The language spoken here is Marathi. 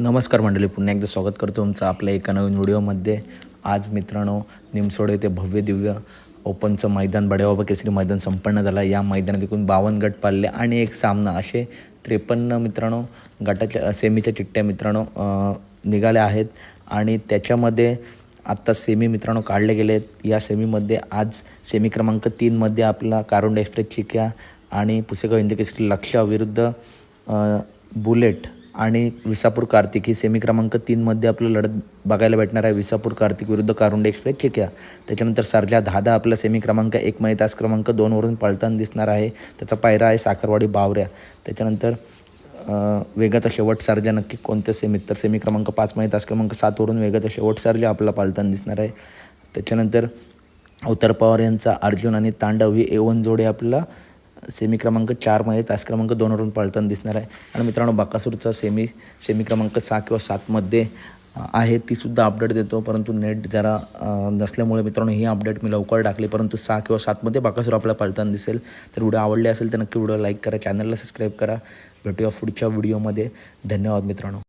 नमस्कार मंडळी पुन्हा एकदा स्वागत करतो तुमचं आपल्या एका नवीन व्हिडिओमध्ये. आज मित्रांनो निमसोड येथे भव्य दिव्य ओपनचं मैदान बडेबाबा केसरी मैदान संपन्न झालं. या मैदानात एकूण बावन्न गट पाळले आणि एक सामना असे त्रेपन्न मित्रांनो गटाच्या सेमीच्या चिठ्ठ्या मित्रांनो निघाल्या आहेत. आणि त्याच्यामध्ये आत्ता सेमी मित्रांनो काढले गेले आहेत. या सेमीमध्ये आज सेमी क्रमांक तीनमध्ये आपला कारुंड एक्सप्रेस चिक्या आणि पुसेगाव हिंदी केसरी लक्ष विरुद्ध बुलेट आणि विसापूर कार्तिक ही सेमी क्रमांक तीनमध्ये आपलं लढत बघायला भेटणार आहे. विसापूर कार्तिक विरुद्ध कारुंडे एक्सप्रेस चिक्या त्याच्यानंतर सरल्या धादा आपला सेमी क्रमांक एक मध्ये तास क्रमांक दोनवरून पळताना दिसणार आहे. त्याचा पायरा आहे साखरवाडी बावऱ्या. त्याच्यानंतर वेगाचा शेवट सर्जा नक्की कोणत्या सेमीत तर सेमी क्रमांक पाच मध्ये तास क्रमांक सातवरून वेगाचा शेवट सर्जा आपला पाळताना दिसणार आहे. त्याच्यानंतर अवतार पवार यांचा अर्जुन आणि तांडव ही एवन जोडे आपला सेमी क्रमांक चारमध्ये तास क्रमांक दोनवरून पळताना दिसणार आहे. आणि मित्रांनो बाकासूरचा सेमी सेमी क्रमांक सहा किंवा सातमध्ये आहे. तीसुद्धा अपडेट देतो. परंतु नेट जरा नसल्यामुळे मित्रांनो ही अपडेट मी लवकर टाकली. परंतु सहा किंवा सातमध्ये बाकासूर आपल्याला पळताना दिसेल. तर व्हिडिओ आवडले असेल तर नक्की व्हिडिओ लाईक करा. चॅनलला सबस्क्राईब करा. भेटूया पुढच्या व्हिडिओमध्ये धन्यवाद मित्रांनो.